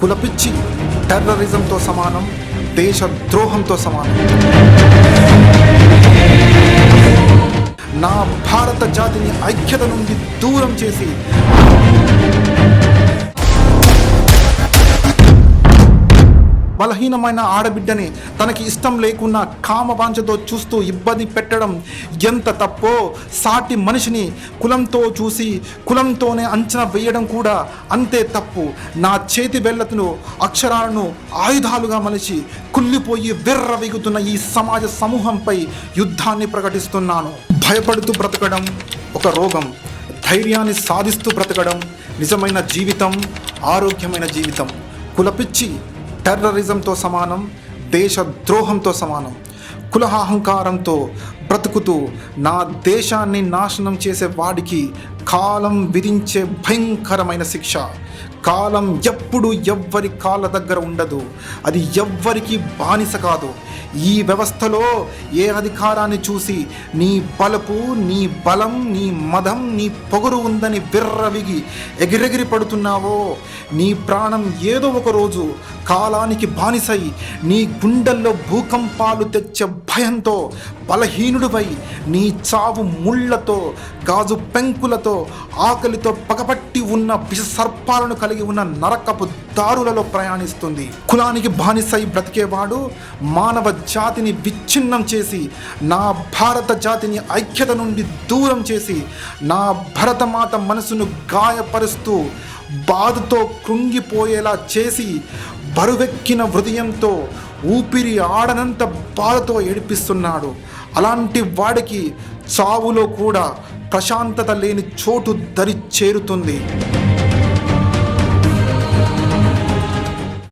కులపిచ్చి టెర్రరిజంతో సమానం దేశ ద్రోహంతో సమానం. నా భారత జాతిని ఐక్యత నుండి దూరం చేసి బలహీనమైన ఆడబిడ్డని తనకి ఇష్టం లేకున్నా కామవాంఛతో చూస్తూ ఇబ్బంది పెట్టడం ఎంత తప్పో సాటి మనిషిని కులంతో చూసి కులంతోనే అంచనా వేయడం కూడా అంతే తప్పు. నా చేతి బెల్లతను అక్షరాలను ఆయుధాలుగా మలిచి కుళ్ళిపోయి విర్రవీగుతున్న ఈ సమాజ సమూహంపై యుద్ధాన్ని ప్రకటిస్తున్నాను. భయపడుతూ బ్రతకడం ఒక రోగం. ధైర్యాన్ని సాధిస్తూ బ్రతకడం నిజమైన జీవితం ఆరోగ్యమైన జీవితం. కులపిచ్చి టెర్రరిజంతో సమానం దేశ ద్రోహంతో సమానం. కులహంకారంతో బ్రతుకుతూ నా దేశాన్ని నాశనం చేసే వాడికి కాలం విధించే భయంకరమైన శిక్ష. కాలం ఎప్పుడు ఎవ్వరి కాళ్ళ దగ్గర ఉండదు. అది ఎవ్వరికి బానిస కాదు. ఈ వ్యవస్థలో ఏ అధికారాన్ని చూసి నీ బలపు నీ బలం నీ మదం నీ పొగరు ఉందని విర్రవిగి ఎగిరెగిరి పడుతున్నావో నీ ప్రాణం ఏదో ఒక రోజు కాలానికి బానిసై నీ గుండెల్లో భూకంపాలు తెచ్చే భయంతో బలహీనుడివై నీ చావు ముళ్ళతో గాజు పెంకులతో ఆకలితో పగపట్టి ఉన్న విష సర్పాలను కలిగి ఉన్న నరకపు దారులలో ప్రయాణిస్తుంది. కులానికి బానిసై బ్రతికేవాడు మానవ జాతిని విచ్ఛిన్నం చేసి నా భారత జాతిని ఐక్యత నుండి దూరం చేసి నా భరతమాత మనసును గాయపరుస్తూ బాధతో కృంగిపోయేలా చేసి బరువెక్కిన హృదయంతో ఊపిరి ఆడనంత బాధతో ఏడిపిస్తున్నాడు. అలాంటి వాడికి చావులో కూడా ప్రశాంతత లేని చోటు దరి చేరుతుంది.